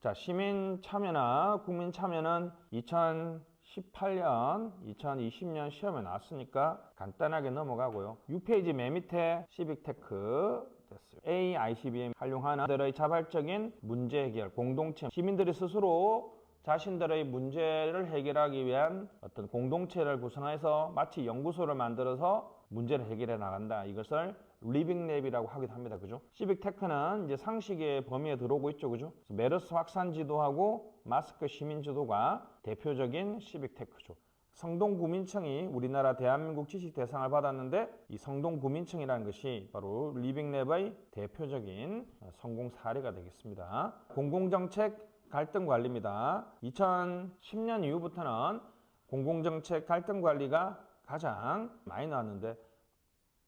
자, 시민 참여나 국민 참여는 2018년, 2020년 시험에 나왔으니까 간단하게 넘어가고요. 6페이지 맨 밑에 시빅테크 됐어요. A, ICBM 활용하는 들의 자발적인 문제 해결, 공동체, 시민들이 스스로 자신들의 문제를 해결하기 위한 어떤 공동체를 구성해서 마치 연구소를 만들어서 문제를 해결해 나간다. 이것을 리빙랩이라고 하기도 합니다. 그죠? 시빅테크는 이제 상식의 범위에 들어오고 있죠. 그죠? 메르스 확산 지도하고 마스크 시민 지도가 대표적인 시빅테크죠. 성동구민청이 우리나라 대한민국 지식 대상을 받았는데 이 성동구민청이라는 것이 바로 리빙랩의 대표적인 성공 사례가 되겠습니다. 공공정책 갈등 관리입니다. 2010년 이후부터는 공공정책 갈등 관리가 가장 많이 나왔는데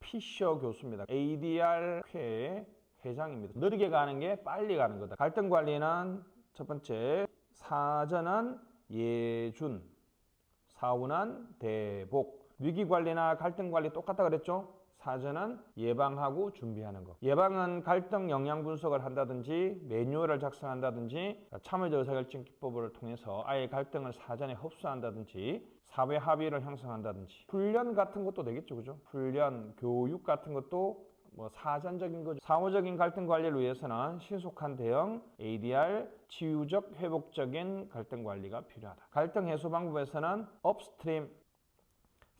피셔 교수입니다. ADR 회 회장입니다. 느리게 가는 게 빨리 가는 거다. 갈등 관리는 첫 번째 사전은 예준, 사후는 대복. 위기 관리나 갈등 관리 똑같다 그랬죠? 사전은 예방하고 준비하는 것. 예방은 갈등 영향 분석을 한다든지 매뉴얼을 작성한다든지 참여자 의사결정 기법을 통해서 아예 갈등을 사전에 흡수한다든지 사회 합의를 형성한다든지 훈련 같은 것도 되겠죠, 그죠? 훈련, 교육 같은 것도 뭐 사전적인 거죠. 사후적인 갈등 관리를 위해서는 신속한 대응, ADR, 치유적 회복적인 갈등 관리가 필요하다. 갈등 해소 방법에서는 업스트림,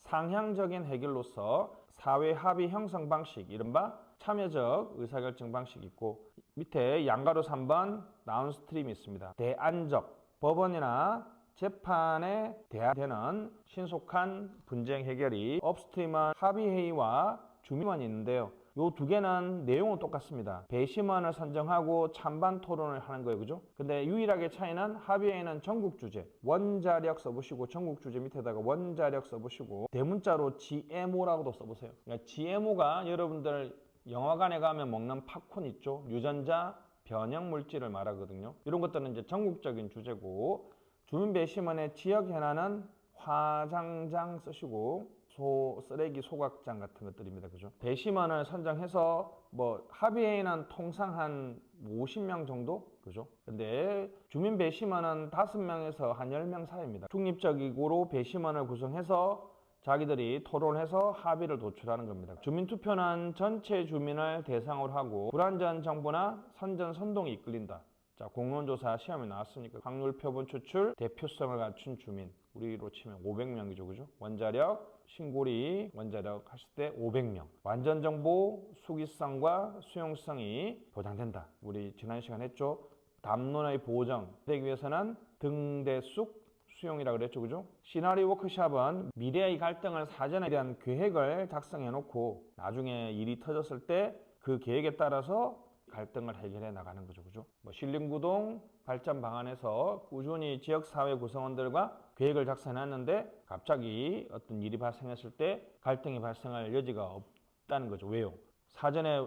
상향적인 해결로서 사회 합의 형성 방식, 이른바 참여적 의사결정 방식이 있고 밑에 양가로 3번 다운스트림이 있습니다. 대안적, 법원이나 재판에 대하되는 신속한 분쟁 해결이 업스트림은 합의회의와 주민원이 있는데요. 요 두 개는 내용은 똑같습니다. 배심원을 선정하고 찬반 토론을 하는 거예요. 그죠? 근데 유일하게 차이는 합의회는 전국 주제, 원자력 써보시고 전국 주제 밑에다가 원자력 써보시고 대문자로 GMO라고도 써보세요. 그러니까 GMO가 여러분들 영화관에 가면 먹는 팝콘 있죠? 유전자 변형 물질을 말하거든요. 이런 것들은 이제 전국적인 주제고 주민 배심원의 지역 현안은 화장장 쓰시고 소 쓰레기 소각장 같은 것들입니다. 그죠? 배심원을 선정해서 뭐 합의회는 통상 한 50명 정도? 그죠? 근데 주민 배심원은 5명에서 한 10명 사이입니다. 중립적이고로 배심원을 구성해서 자기들이 토론해서 합의를 도출하는 겁니다. 주민투표는 전체 주민을 대상으로 하고 불완전 정보나 선전 선동이 이끌린다. 자, 공론조사 시험에 나왔으니까 확률 표본 추출, 대표성을 갖춘 주민. 우리로 치면 500명이죠. 그죠? 원자력, 신고리, 원자력 하실 때 500명. 완전 정보, 수기성과 수용성이 보장된다. 우리 지난 시간 했죠? 담론의 보정 되기 위해서는 등대숙 수용이라 그랬죠. 그죠? 시나리오 워크샵은 미래의 갈등을 사전에 대한 계획을 작성해 놓고 나중에 일이 터졌을 때 그 계획에 따라서 갈등을 해결해 나가는 거죠. 그죠? 뭐 신림구동 발전 방안에서 꾸준히 지역 사회 구성원들과 계획을 작성해놨는데 갑자기 어떤 일이 발생했을 때 갈등이 발생할 여지가 없다는 거죠. 왜요? 사전에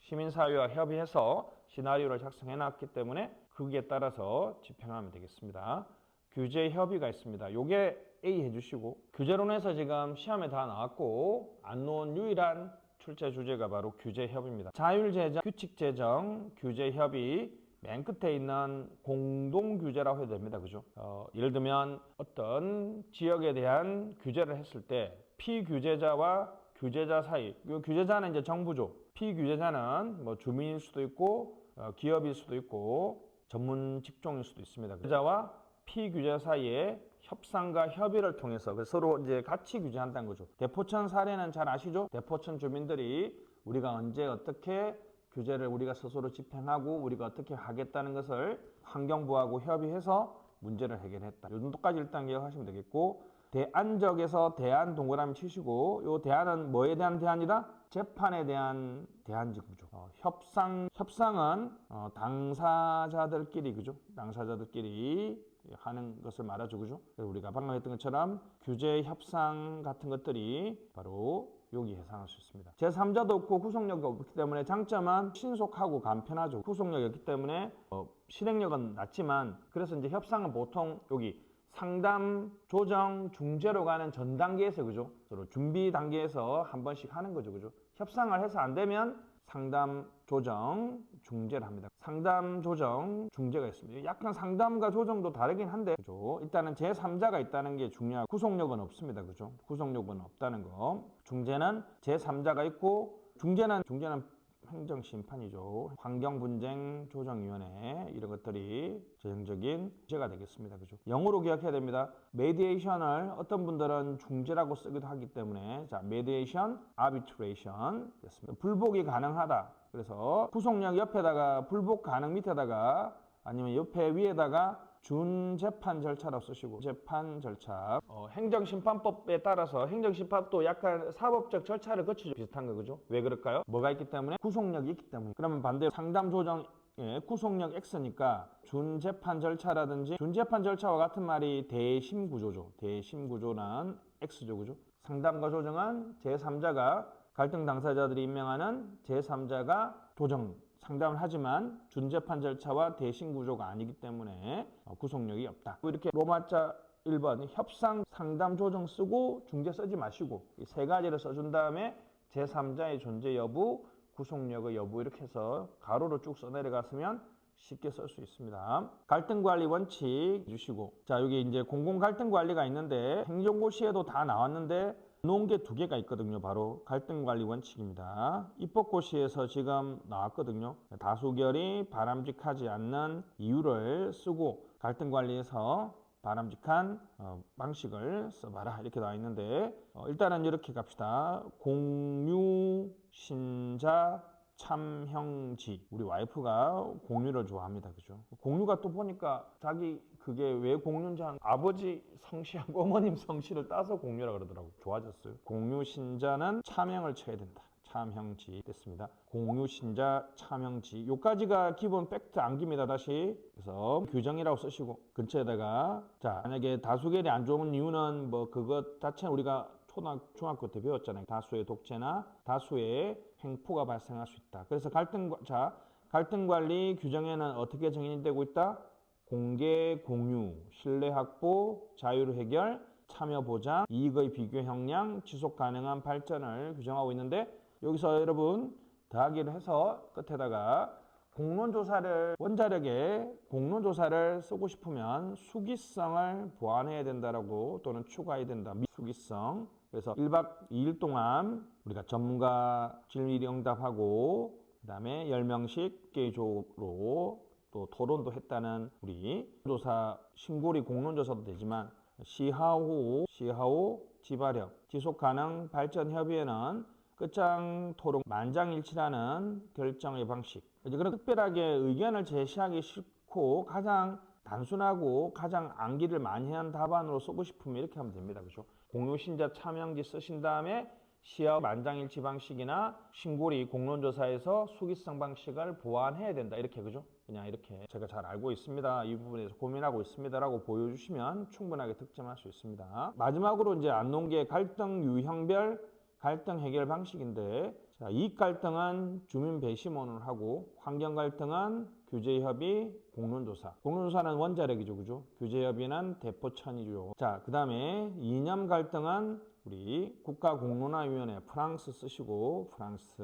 시민사회와 협의해서 시나리오를 작성해 놨기 때문에 거기에 따라서 집행하면 되겠습니다. 규제 협의가 있습니다. 요게 A 해주시고 규제론에서 지금 시험에 다 나왔고 안 놓은 유일한 출제 주제가 바로 규제 협의입니다. 자율 제정, 규칙 제정, 규제 협의 맨 끝에 있는 공동 규제라고 해도 됩니다. 그죠? 어, 예를 들면 어떤 지역에 대한 규제를 했을 때 피규제자와 규제자 사이, 이 규제자는 이제 정부죠. 피규제자는 뭐 주민일 수도 있고 어, 기업일 수도 있고 전문 직종일 수도 있습니다. 규제자와 피규제 사이에 협상과 협의를 통해서 그래서 서로 이제 같이 규제한다는 거죠. 대포천 사례는 잘 아시죠? 대포천 주민들이 우리가 언제 어떻게 규제를 우리가 스스로 집행하고 우리가 어떻게 하겠다는 것을 환경부하고 협의해서 문제를 해결했다. 요 정도까지 일단 기억하시면 되겠고 대안적에서 대안 동그라미 치시고 요 대안은 뭐에 대한 대안이다? 재판에 대한 대안지 구조. 어, 협상 협상은 어, 당사자들끼리 그죠? 당사자들끼리 하는 것을 말하죠, 그죠? 우리가 방금 했던 것처럼 규제 협상 같은 것들이 바로 여기 해당할 수 있습니다. 제3자도 없고 구속력이 없기 때문에 장점은 신속하고 간편하죠. 구속력이 없기 때문에 어, 실행력은 낮지만 그래서 이제 협상은 보통 여기 상담, 조정, 중재로 가는 전 단계에서 그죠? 서로 준비 단계에서 한 번씩 하는 거죠, 그죠? 협상을 해서 안 되면 상담 조정 중재를 합니다. 상담 조정 중재가 있습니다. 약간 상담과 조정도 다르긴 한데 그죠? 일단은 제 3자가 있다는 게 중요하고 구속력은 없습니다. 그죠? 구속력은 없다는 거. 중재는 제 3자가 있고 중재는 중재는 행정 심판이죠. 환경 분쟁 조정위원회 이런 것들이 전형적인 문제가 되겠습니다. 그죠? 영어로 기억해야 됩니다. 메디에이션을 어떤 분들은 중재라고 쓰기도 하기 때문에 자, 메디에이션, 아비트레이션 됐습니다. 불복이 가능하다. 그래서 구속력 옆에다가 불복 가능 밑에다가 아니면 옆에 위에다가 준 재판 절차라고 쓰시고 재판 절차. 어, 행정심판법에 따라서 행정심판도 약간 사법적 절차를 거치죠. 비슷한 거 그죠? 왜 그럴까요? 뭐가 있기 때문에? 구속력이 있기 때문에. 그러면 반대로 상담 조정 예, 구속력 X니까 준 재판 절차라든지 준 재판 절차와 같은 말이 대심 구조죠. 대심 구조는 X죠 그죠? 상담과 조정은 제3자가 갈등 당사자들이 임명하는 제3자가 조정 상담을 하지만 준재판 절차와 대신 구조가 아니기 때문에 어, 구속력이 없다. 이렇게 로마자 1번 협상 상담 조정 쓰고 중재 쓰지 마시고 이 세 가지를 써준 다음에 제3자의 존재 여부, 구속력의 여부 이렇게 해서 가로로 쭉 써내려갔으면 쉽게 쓸 수 있습니다. 갈등 관리 원칙 주시고 자 여기 이제 공공 갈등 관리가 있는데 행정고시에도 다 나왔는데 놓은 게 두 개가 있거든요. 바로 갈등 관리 원칙입니다. 입법고시에서 지금 나왔거든요. 다수결이 바람직하지 않는 이유를 쓰고 갈등 관리에서 바람직한 어, 방식을 써봐라 이렇게 나와 있는데 어, 일단은 이렇게 갑시다. 공유 신자 참형지. 우리 와이프가 공유를 좋아합니다. 그죠? 공유가 또 보니까 자기 그게 왜 공유인지 한 아버지 성씨하고 어머님 성씨를 따서 공유라 그러더라고. 좋아졌어요. 공유 신자는 차명을 쳐야 된다. 참형지 됐습니다. 공유 신자 참형지. 요까지가 기본 팩트 암기입니다. 다시. 그래서 규정이라고 쓰시고 근처에다가 자 만약에 다수결이 안 좋은 이유는 뭐 그것 자체는 우리가 초등 중학교 때 배웠잖아요. 다수의 독재나 다수의 횡포가 발생할 수 있다. 그래서 갈등 자 갈등 관리 규정에는 어떻게 정의되고 이 있다? 공개, 공유, 신뢰 확보, 자율 해결, 참여 보장, 이익의 비교 형량, 지속 가능한 발전을 규정하고 있는데 여기서 여러분 더하기를 해서 끝에다가 공론 조사를 원자력에 공론 조사를 쓰고 싶으면 수기성을 보완해야 된다라고 또는 추가해야 된다. 수기성. 그래서 1박 2일 동안 우리가 전문가 질의 응답하고 그다음에 10명씩 개조로 또 토론도 했다는 우리 조사 신고리 공론 조사도 되지만 시하호 시하호 지발협 지속 가능 발전 협의회는 끝장 토론 만장일치라는 결정의 방식. 이제 그런 특별하게 의견을 제시하기 싫고 가장 단순하고 가장 암기를 많이 한 답안으로 쓰고 싶으면 이렇게 하면 됩니다. 그죠? 공유 신자 참여지 쓰신 다음에 시야 만장일치 방식이나 신고리 공론조사에서 수기성 방식을 보완해야 된다. 이렇게 그죠? 그냥 이렇게 제가 잘 알고 있습니다. 이 부분에서 고민하고 있습니다라고 보여주시면 충분하게 득점할 수 있습니다. 마지막으로 이제 안 놓은 게 갈등 유형별 갈등 해결 방식인데 자, 이익 갈등은 주민 배심원을 하고 환경 갈등은 규제 협의 공론조사. 공론조사는 원자력이죠, 그죠? 규제 협의는 대포천이죠. 자, 그 다음에 이념 갈등은 우리 국가공론화위원회 프랑스 쓰시고 프랑스.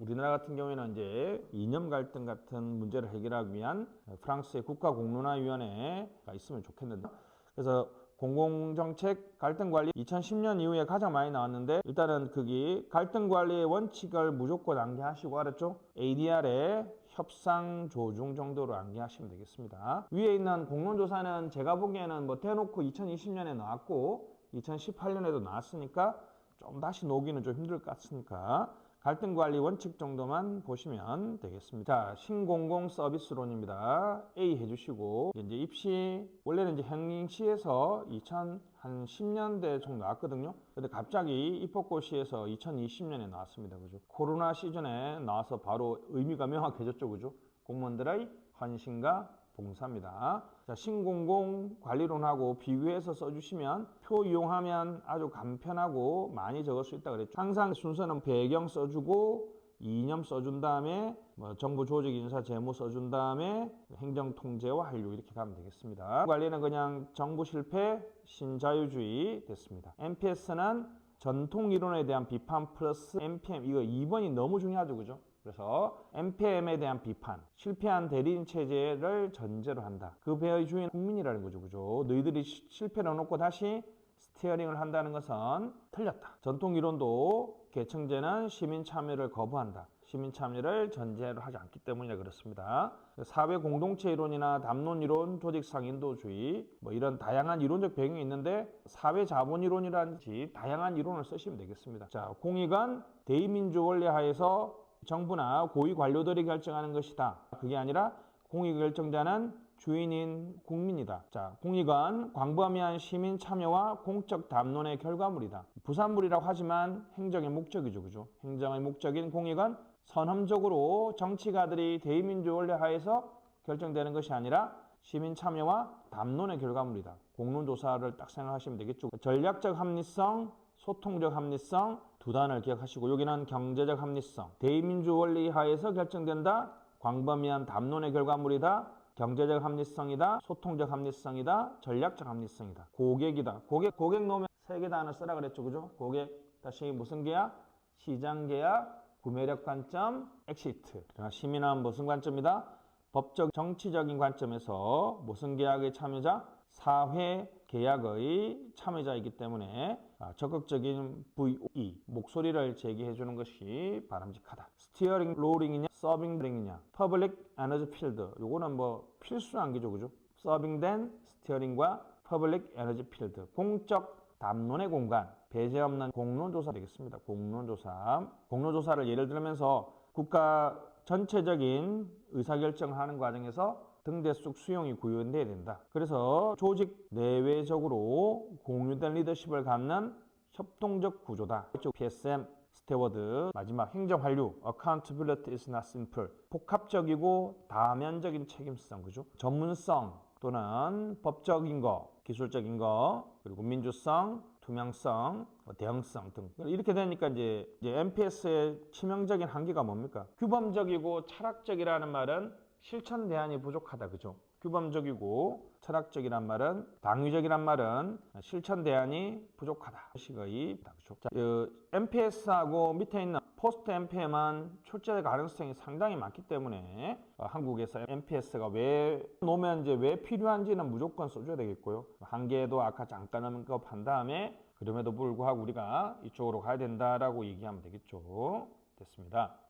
우리나라 같은 경우에는 이제 이념 갈등 같은 문제를 해결하기 위한 프랑스의 국가공론화위원회가 있으면 좋겠는데. 그래서 공공정책 갈등 관리 2010년 이후에 가장 많이 나왔는데 일단은 거기 갈등 관리의 원칙을 무조건 암기하시고 알았죠? ADR에 협상 조중 정도로 암기하시면 되겠습니다. 위에 있는 공론조사는 제가 보기에는 뭐 대놓고 2020년에 나왔고 2018년에도 나왔으니까 좀 다시 놓기는 좀 힘들 것 같으니까 갈등 관리 원칙 정도만 보시면 되겠습니다. 자, 신공공 서비스론입니다. A 해주시고 이제 입시 원래는 이제 행시에서 2010년대 정도 나왔거든요. 근데 갑자기 입법고시에서 2020년에 나왔습니다. 그죠? 코로나 시즌에 나와서 바로 의미가 명확해졌죠. 그죠? 공무원들의 헌신과 봉사입니다. 자, 신공공 관리론하고 비교해서 써주시면 표 이용하면 아주 간편하고 많이 적을 수 있다 그랬죠. 항상 순서는 배경 써주고 이념 써준 다음에 뭐 정부 조직 인사 재무 써준 다음에 행정 통제와 한류 이렇게 가면 되겠습니다. 관리는 그냥 정부 실패 신자유주의 됐습니다. MPS는 전통 이론에 대한 비판 플러스 MPM 이거 2번이 너무 중요하죠, 그죠? 그래서 MPM에 대한 비판, 실패한 대리인 체제를 전제로 한다. 그 배의 주인 국민이라는 거죠, 그죠? 너희들이 시- 실패를 해놓고 다시 스티어링을 한다는 것은 틀렸다. 전통 이론도 계층제는 시민 참여를 거부한다. 시민 참여를 전제로 하지 않기 때문이라 그렇습니다. 사회 공동체 이론이나 담론 이론, 조직 상인도주의 뭐 이런 다양한 이론적 배경이 있는데 사회 자본 이론이라든지 다양한 이론을 쓰시면 되겠습니다. 자, 공익은 대의민주 원리 하에서 정부나 고위 관료들이 결정하는 것이다. 그게 아니라 공익 결정자는 주인인 국민이다. 자, 공익은 광범위한 시민 참여와 공적 담론의 결과물이다. 부산물이라고 하지만 행정의 목적이죠, 그죠? 행정의 목적인 공익은 선험적으로 정치가들이 대의민주 원리 하에서 결정되는 것이 아니라 시민 참여와 담론의 결과물이다. 공론조사를 딱 생각하시면 되겠죠. 전략적 합리성, 소통적 합리성 두 단을 기억하시고 여기는 경제적 합리성, 대의민주 원리 하에서 결정된다. 광범위한 담론의 결과물이다. 경제적 합리성이다. 소통적 합리성이다. 전략적 합리성이다. 고객이다. 고객 고객 놓으면 세 개 단어 쓰라 그랬죠. 그죠? 고객 다시 무슨 계약? 시장 계약, 구매력 관점, 엑시트. 시민은 무슨 관점이다? 법적 정치적인 관점에서 무슨 계약의 참여자? 사회 계약의 참여자이기 때문에 아, 적극적인 VOE 목소리를 제기해 주는 것이 바람직하다. 스티어링 롤링이냐, 서빙링이냐, 퍼블릭 에너지 필드. 요거는 뭐 필수한 게죠, 그죠? 서빙된 스티어링과 퍼블릭 에너지 필드. 공적 담론의 공간, 배제 없는 공론조사 되겠습니다. 공론조사. 공론조사를 예를 들면서 국가 전체적인 의사결정을 하는 과정에서 등대속 수용이 구현돼야 된다. 그래서 조직 내외적으로 공유된 리더십을 갖는 협동적 구조다. 이쪽 PSM, 스테워드, 마지막 행정 관료, accountability is not simple. 복합적이고 다면적인 책임성, 그죠? 전문성 또는 법적인 거, 기술적인 거, 그리고 민주성, 투명성, 뭐 대응성 등 이렇게 되니까 이제, 이제 MPS의 치명적인 한계가 뭡니까? 규범적이고 철학적이라는 말은 실천 대안이 부족하다, 그죠? 규범적이고 철학적이란 말은 당위적이란 말은 실천 대안이 부족하다. 식의 그죠? 자, 어, MPS하고 밑에 있는 포스트 MPM은 출제 가능성이 상당히 많기 때문에 어, 한국에서 MPS가 왜 놓으면 이제 왜 필요한지는 무조건 써줘야 되겠고요. 한계도 아까 잠깐 언급한 다음에 그럼에도 불구하고 우리가 이쪽으로 가야 된다라고 얘기하면 되겠죠. 됐습니다.